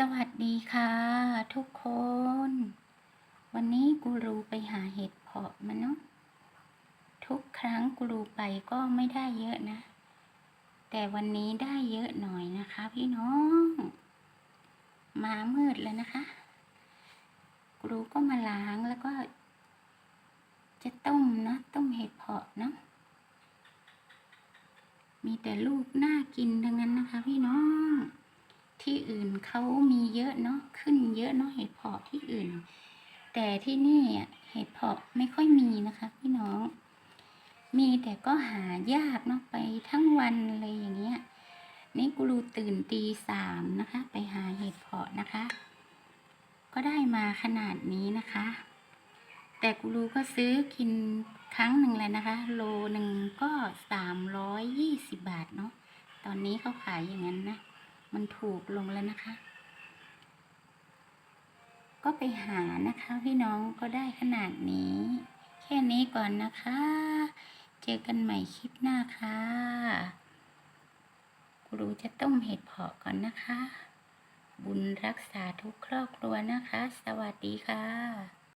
สวัสดีค่ะ ทุกคน วันนี้กูรูไปหาเห็ดเพาะมาเนาะทุกครั้งกูรูไปก็ไม่ได้เยอะนะ แต่วันนี้ได้เยอะหน่อยนะคะ พี่น้อง มามืดแล้วนะคะกูรูก็มาล้างแล้วก็ จะต้มนะต้มเห็ดเพาะเนาะมีแต่ลูกน่ากินทั้งนั้นนะคะ พี่น้อง ที่อื่นเขามีเยอะเนาะขึ้นเยอะเนาะเห็ดเพาะที่อื่น แต่ที่นี่เห็ดเพาะไม่ค่อยมีนะคะพี่น้อง มีแต่ก็หายากเนาะไปทั้งวันอะไรอย่างเงี้ยนี่กูรูตื่นตีสามนะคะ ไปหาเห็ดเพาะนะคะ ก็ได้มาขนาดนี้นะคะ แต่กูรูก็ซื้อกินครั้งหนึ่งเลยนะคะ โลหนึ่งก็สามร้อยยี่สิบบาทเนาะตอนนี้เขาขายอย่างนั้นนะ มันถูกลงแล้วนะคะ ก็ไปหานะคะพี่น้องก็ได้ขนาดนี้ แค่นี้ก่อนนะคะ เจอกันใหม่คลิปหน้าค่ะกูรู้จะต้มเห็ดเผาะก่อนนะคะ บุญรักษาทุกครอบครัวนะคะ สวัสดีค่ะ